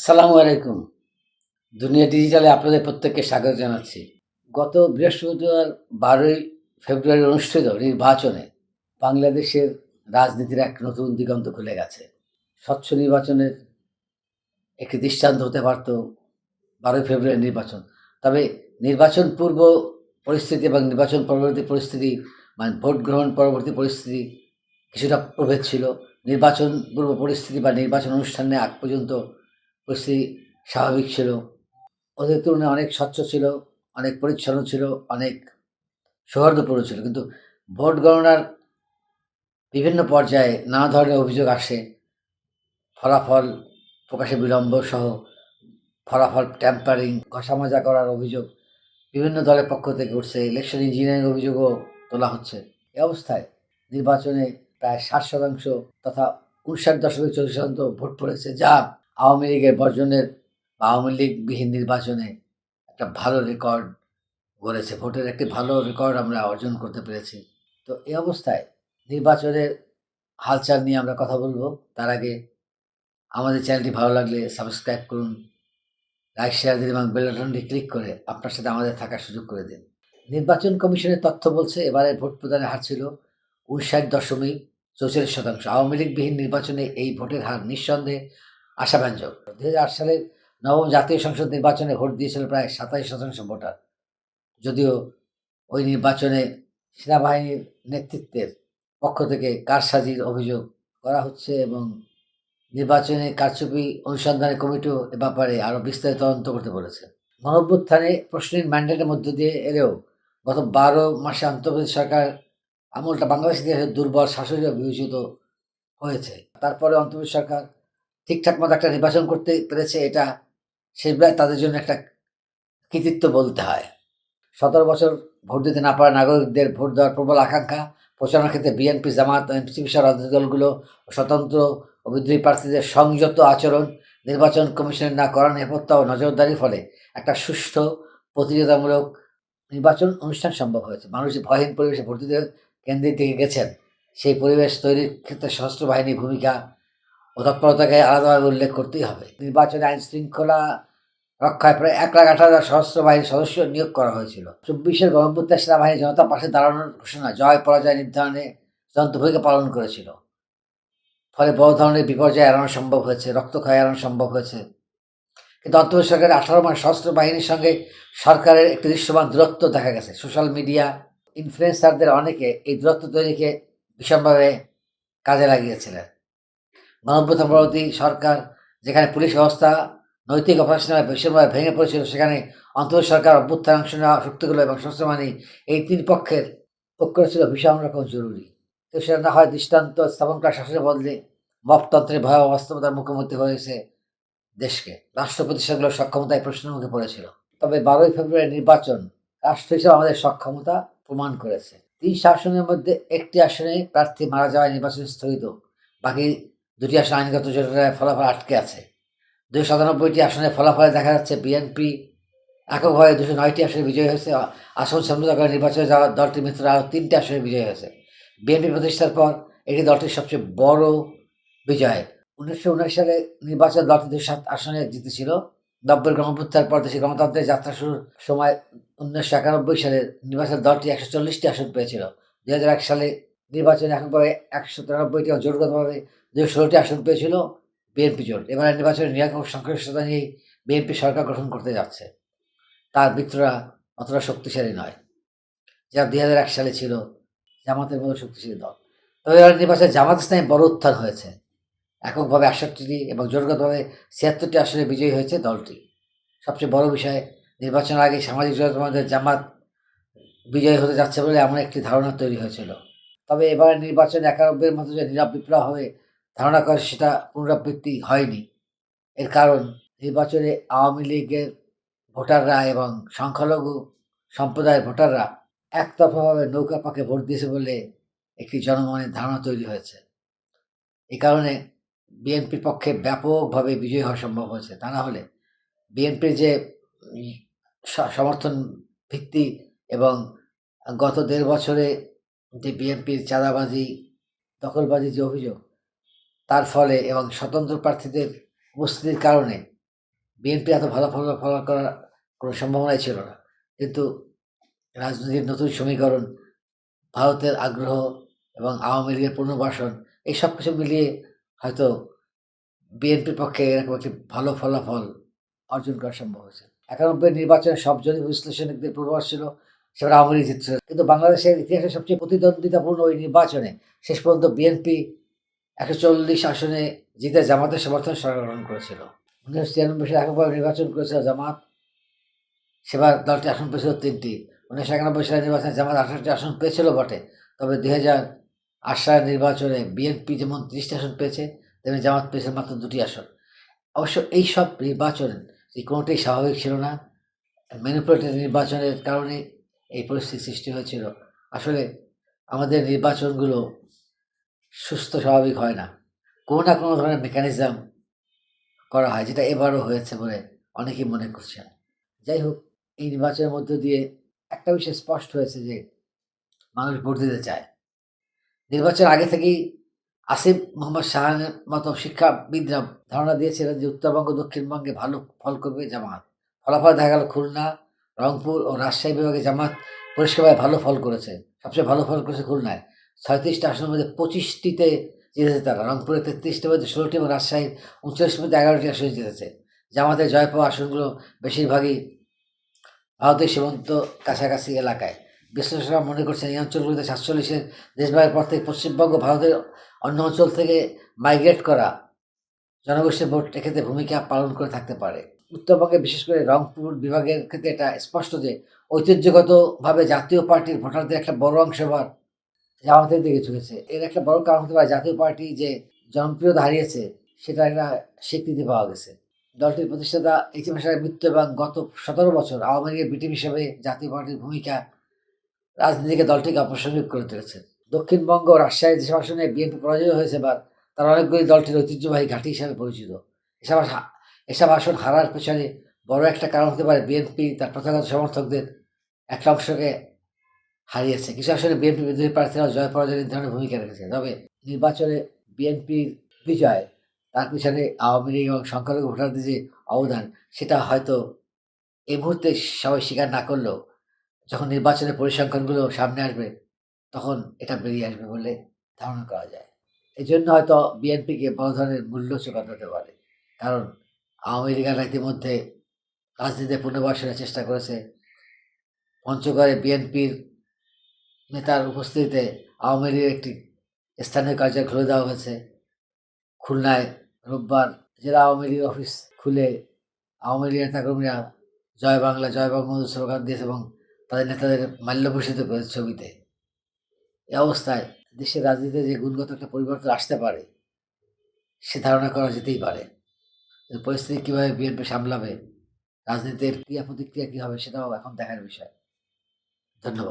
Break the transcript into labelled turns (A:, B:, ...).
A: আসসালামু আলাইকুম। দুনিয়া ডিজিটালে আপনাদের প্রত্যেককে স্বাগত জানাচ্ছি। গত বৃহস্পতিবার বারোই ফেব্রুয়ারি অনুষ্ঠিত নির্বাচনে বাংলাদেশের রাজনীতির এক নতুন দিগন্ত খুলে গেছে। স্বচ্ছ নির্বাচনের একটি দৃষ্টান্ত হতে পারত বারোই ফেব্রুয়ারি নির্বাচন। তবে নির্বাচন পূর্ব পরিস্থিতি এবং নির্বাচন পরবর্তী পরিস্থিতি মানে ভোট গ্রহণ পরবর্তী পরিস্থিতি কিছুটা প্রভেদ ছিল। নির্বাচন পূর্ব পরিস্থিতি বা নির্বাচন অনুষ্ঠানে আগ পর্যন্ত পরিস্থিতি স্বাভাবিক ছিল। ওদের তুলনায় অনেক স্বচ্ছ ছিল, অনেক পরিচ্ছন্ন ছিল, অনেক সৌহার্দ্যপূর্ণ ছিল। কিন্তু ভোট গণনার বিভিন্ন পর্যায়ে নানা ধরনের অভিযোগ আসে। ফলাফল প্রকাশে বিলম্ব সহ ফলাফল ট্যাম্পারিং, ঘষামজা করার অভিযোগ বিভিন্ন দলের পক্ষ থেকে উঠছে। ইলেকশন ইঞ্জিনিয়ারিং অভিযোগও তোলা হচ্ছে। এ অবস্থায় নির্বাচনে প্রায় ষাট শতাংশ তথা উনষাট দশমিক চল্লিশ শতাংশ ভোট পড়েছে। যা আওয়ামী লীগের বর্জনের বা আওয়ামী লীগবিহীন নির্বাচনে একটা ভালো রেকর্ড গড়েছে। ভোটের একটি ভালো রেকর্ড আমরা অর্জন করতে পেরেছি। তো এই অবস্থায় নির্বাচনের হালচাল নিয়ে আমরা কথা বলব। তার আগে আমাদের চ্যানেলটি ভালো লাগলে সাবস্ক্রাইব করুন লাইক শেয়ার দিন এবং বেল বাটনটি ক্লিক করে আপনার সাথে আমাদের থাকার সুযোগ করে দিন। নির্বাচন কমিশনের তথ্য বলছে এবারে ভোট প্রদানের হার ছিল উনষাট দশমিক চৌচল্লিশ শতাংশ। আওয়ামী লীগবিহীন নির্বাচনে এই ভোটের হার নিঃসন্দেহে আশাব্যঞ্জক। দু হাজার আট সালের নবম জাতীয় সংসদ নির্বাচনে ভোট দিয়েছিল প্রায় সাতাশ শতাংশ ভোটার। যদিও ওই নির্বাচনে সেনাবাহিনীর নেতৃত্বের পক্ষ থেকে কারসাজির অভিযোগ করা হচ্ছে এবং নির্বাচনে কারচুপি অনুসন্ধানী কমিটিও এ ব্যাপারে আরও বিস্তারিত তদন্ত করতে বলেছে। গণভ্যুত্থানে প্রশ্নের ম্যান্ডেটের মধ্য দিয়ে এলেও গত বারো মাসে অন্তর্বর্তী সরকার আমলটা বাংলাদেশ ইতিহাসে দুর্বল শাসক হিসেবে বিবেচিত হয়েছে। তারপরে অন্তর্বর্তী সরকার ঠিকঠাক মতো একটা নির্বাচন করতে পেরেছে, এটা সেগুলাই তাদের জন্য একটা কৃতিত্ব বলতে হয়। সতেরো বছর ভোট দিতে না পারা নাগরিকদের ভোট দেওয়ার প্রবল আকাঙ্ক্ষা প্রচারণার ক্ষেত্রে বিএনপি, জামাত এনপিসি সহ রাজনৈতিক দলগুলো স্বতন্ত্র ও বিদ্রোহী প্রার্থীদের সংযত আচরণ, নির্বাচন কমিশনের না করা নিরাপত্তা ও নজরদারির ফলে একটা সুষ্ঠু প্রতিযোগিতামূলক নির্বাচন অনুষ্ঠান সম্ভব হয়েছে। মানুষ ভয়হীন পরিবেশে ভোট দিতে কেন্দ্রের দিকে গেছেন, সেই পরিবেশ তৈরির ক্ষেত্রে সশস্ত্র বাহিনীর ভূমিকা তৎপরতাকে আলাদাভাবে উল্লেখ করতেই হবে। নির্বাচনে আইন শৃঙ্খলা রক্ষায় প্রায় এক লাখ আঠারো হাজার সশস্ত্র বাহিনীর সদস্য নিয়োগ করা হয়েছিল। চব্বিশের গণভ্যুত্থান সেনাবাহিনী জনতা পাশে দাঁড়ানোর ঘোষণা জয় পরাজয় নির্ধারণে যন্ত্র ভূমিকা পালন করেছিল। ফলে বড় ধরনের বিপর্যয় এড়ানো সম্ভব হয়েছে, রক্তক্ষয় এড়ানো সম্ভব হয়েছে। কিন্তু অন্তর্বর্তী সরকারের আঠারো মাস সশস্ত্র বাহিনীর সঙ্গে সরকারের একটি দৃশ্যমান দূরত্ব দেখা গেছে। সোশ্যাল মিডিয়া ইনফ্লুয়েন্সারদের অনেকে এই দূরত্ব তৈরিকে ভীষণভাবে কাজে লাগিয়েছিলেন। গণভ্যুত্থান পরবর্তী সরকার যেখানে পুলিশ ব্যবস্থা, নৈতিক অপারেশনাল ভীষণভাবে ভেঙে পড়েছিল, সেখানে অন্তর সরকার অভ্যুত্থান অংশ নেওয়া শক্তিগুলো এবং বাহিনী এই তিন পক্ষের ঐক্য ছিল ভীষণ রকম জরুরি। তো সেটা না হয় দৃষ্টান্ত স্থাপন করা শাসনের বদলে মপতন্ত্রের ভয়াবহ বাস্তবতার মুখোমুখি হয়েছে দেশকে। রাষ্ট্র প্রতিষ্ঠানগুলোর সক্ষমতায় প্রশ্নের মুখে পড়েছিল। তবে বারোই ফেব্রুয়ারি নির্বাচন রাষ্ট্র হিসেবে আমাদের সক্ষমতা প্রমাণ করেছে। তিন আসনের মধ্যে একটি আসনে প্রার্থী মারা যাওয়ায় নির্বাচন স্থগিত। বাকি দুটি আসন আইনগত জটিলতায় ফলাফল আটকে আছে। দুশো সাতানব্বইটি আসনে ফলাফলে দেখা যাচ্ছে বিএনপি এককভাবে দুশো নয়টি আসনে বিজয়ী হয়েছে। আসন সমঝোতা করে নির্বাচনে যাওয়া দলটির মিত্ররা আরও তিনটি আসনে বিজয়ী হয়েছে। বিএনপি প্রতিষ্ঠার পর এটি দলটির সবচেয়ে বড় বিজয়। উনিশশো উনিশ সালে নির্বাচন দলটি দুশো সাত আসনে জিতেছিল। নব্বই গণভ্যুত্থার পর দেশে গণতন্ত্রের যাত্রা শুরুর সময় উনিশশো একানব্বই সালে নির্বাচন দলটি একশো চল্লিশটি আসন পেয়েছিল। দু হাজার এক সালে নির্বাচনে এককভাবে একশো তিরানব্বইটি জোটগতভাবে দুশো ষোলোটি আসন পেয়েছিল বিএনপি জোট। এবারে নির্বাচনে নিরাপদ সংখ্যাগরিষ্ঠতা নিয়েই বিএনপি সরকার গঠন করতে যাচ্ছে। তার মিত্ররা অতটা শক্তিশালী নয়। যা দুই হাজার এক সালে ছিল, জামাতের মতো শক্তিশালী দল। তবে এবার নির্বাচনে জামাত ইসলামে বড় উত্থান হয়েছে। এককভাবে আটষট্টিটি এবং জোটগতভাবে ছিয়াত্তরটি আসনে বিজয়ী হয়েছে দলটি। সবচেয়ে বড় বিষয়, নির্বাচনের আগে সামাজিক যোগাযোগ জামাত বিজয়ী হতে যাচ্ছে বলে এমন একটি ধারণা তৈরি হয়েছিল। তবে এবারে নির্বাচন একানব্বইয়ের মতো যে নীরব বিপ্লব হবে, ধারণা করে সেটা পুনরাবৃত্তি হয়নি। এর কারণ, নির্বাচনে আওয়ামী লীগের ভোটাররা এবং সংখ্যালঘু সম্প্রদায়ের ভোটাররা একতরফাভাবে নৌকা পাকে ভোট দিয়েছে বলে একটি জনমনের ধারণা তৈরি হয়েছে। এ কারণে বিএনপির পক্ষে ব্যাপকভাবে বিজয়ী হওয়া সম্ভব হয়েছে। তা না হলে বিএনপির যে সমর্থন ভিত্তি এবং গত দেড় বছরে যে বিএনপির চাঁদাবাজি, দখলবাজি যে অভিযোগ, তার ফলে এবং স্বতন্ত্র প্রার্থীদের উপস্থিতির কারণে বিএনপি এত ভালো ফল ফল করার কোনো সম্ভাবনাই ছিল না। কিন্তু রাজনীতির নতুন সমীকরণ, ভারতের আগ্রহ এবং আওয়ামী লীগের পুনর্বাসন, এই সব কিছু মিলিয়ে হয়তো বিএনপির পক্ষে এরকম একটি ভালো ফলাফল অর্জন করা সম্ভব হয়েছে। একানব্বই নির্বাচনে সব জনই বিশ্লেষণকদের পূর্বাভাস ছিল সেবার আওয়ামী লীগ জিতছিল কিন্তু বাংলাদেশের ইতিহাসে সবচেয়ে প্রতিদ্বন্দ্বিতাপূর্ণ ওই নির্বাচনে শেষ পর্যন্ত বিএনপি একশো চল্লিশ আসনে জিতে জামাতের সমর্থন সরকার গ্রহণ করেছিল। উনিশশো ছিয়ানব্বই সালে একবার নির্বাচন করেছিল জামাত। সেবার দলটি আসন পেয়েছিল তিনটি। উনিশশো একানব্বই সালে নির্বাচনে জামাত আঠারোটি আসন পেয়েছিল বটে। তবে দুই হাজার আট সালের নির্বাচনে বিএনপি যেমন ত্রিশটি আসন পেয়েছে, তেমনি জামাত পেয়েছে মাত্র দুটি আসন। অবশ্য এই সব নির্বাচন কোনোটাই স্বাভাবিক ছিল না। ম্যানিপুলেটেড নির্বাচনের কারণে এই পরিস্থিতি সৃষ্টি হয়েছিল। আসলে আমাদের নির্বাচনগুলো সুস্থ, স্বাভাবিক হয় না। কোনো না কোনো ধরনের মেকানিজম করা হয়, যেটা এবারও হয়েছে বলে অনেকেই মনে করছেন। যাই হোক, এই নির্বাচনের মধ্য দিয়ে একটা বিষয় স্পষ্ট হয়েছে যে মানুষ ভোট দিতে চায়। নির্বাচন আগে থেকেই আসিফ মোহাম্মদ শাহানের মতো শিক্ষাবিদরা ধারণা দিয়েছিলেন যে উত্তরবঙ্গ দক্ষিণবঙ্গে ভালো ফল করবে জামাত। ফলাফল দেখা গেল খুলনা রংপুর ও রাজশাহী বিভাগে জামাত পরিষ্কারভাবে ভালো ফল করেছে। সবচেয়ে ভালো ফল করেছে খুলনায়। ছয়ত্রিশটা আসনের মধ্যে পঁচিশটিতে জিতেছে তারা। রংপুরে তেত্রিশটির মধ্যে ষোলোটি এবং রাজশাহীর উনচল্লিশের মধ্যে এগারোটি আসনে জিতেছে। জামাতের জয় পাওয়া আসনগুলো বেশিরভাগই ভারতের সীমান্ত কাছাকাছি এলাকায়। বিশ্লেষকরা মনে করছেন, এই অঞ্চলগুলিতে সাতচল্লিশের দেশভাগের পর থেকে পশ্চিমবঙ্গ ভারতের অন্য অঞ্চল থেকে মাইগ্রেট করা জনগোষ্ঠীর ভোট এক্ষেত্রে ভূমিকা পালন করে থাকতে পারে। উত্তরবঙ্গে বিশেষ করে রংপুর বিভাগের ক্ষেত্রে এটা স্পষ্ট যে ঐতিহ্যগতভাবে জাতীয় পার্টির ভোটারদের একটা বড় অংশ এবার জামাতের দিকে ঝুঁকেছে। এর একটা বড় কারণ হতে পারে জাতীয় পার্টি যে জনপ্রিয়তা হারিয়েছে, সেটা একটা স্বীকৃতি পাওয়া গেছে। দলটির প্রতিষ্ঠাতা ইতিহাস মৃত্যু এবং গত সতেরো বছর আওয়ামী লীগের বিটিম হিসেবে জাতীয় পার্টির ভূমিকা রাজনীতিকে দলটিকে অপ্রাসঙ্গিক করে তুলেছে। দক্ষিণবঙ্গ ও রাজশাহী যেসব আসনে বিএনপি পরাজয় হয়েছে এবার, তার অনেকগুলি দলটির ঐতিহ্যবাহী ঘাঁটি হিসাবে পরিচিত। এসব এসব আসন হারার পেছনে বড় একটা কারণ হতে পারে বিএনপি তার প্রথাগত সমর্থকদের একটা অংশকে হারিয়েছে। কিছু আসলে বিএনপি বিদ্রোহী প্রার্থীরাও জয় পরাজয় নির্ধারণে ভূমিকা রেখেছে। তবে নির্বাচনে বিএনপির বিজয়, তার পিছনে আওয়ামী লীগ এবং সংখ্যালঘু ভোটারদের যে অবদান, সেটা হয়তো এই মুহূর্তে সবাই স্বীকার না করলেও যখন নির্বাচনের পরিসংখ্যানগুলো সামনে আসবে, তখন এটা বেরিয়ে আসবে বলে ধারণা করা যায়। এই জন্য হয়তো বিএনপিকে বড় ধরনের মূল্য চোকাতে হতে পারে। কারণ আওয়ামী লীগেরা ইতিমধ্যে রাজনীতিতে পুনর্বাসনের চেষ্টা করেছে। পঞ্চগড়ে বিএনপির নেতার উপস্থিতিতে আওয়ামী লীগের একটি স্থানীয় কার্যালয় খুলে দেওয়া হয়েছে। খুলনায় রোববার জেলা আওয়ামী লীগ অফিস খুলে আওয়ামী লীগ নেতাকর্মীরা জয় বাংলা, জয় বঙ্গবন্ধু স্লোগান দিয়েছে এবং তাদের নেতাদের মাল্যভূষিত করেছে ছবিতে। এ অবস্থায় দেশের রাজনীতিতে যে গুণগত একটা পরিবর্তন আসতে পারে, সে ধারণা করা যেতেই পারে। পরিস্থিতি কীভাবে বিএনপি সামলাবে? রাজনীতির ক্রিয়া প্রতিক্রিয়া কী হবে সেটাও এখন দেখার বিষয়। ধন্যবাদ।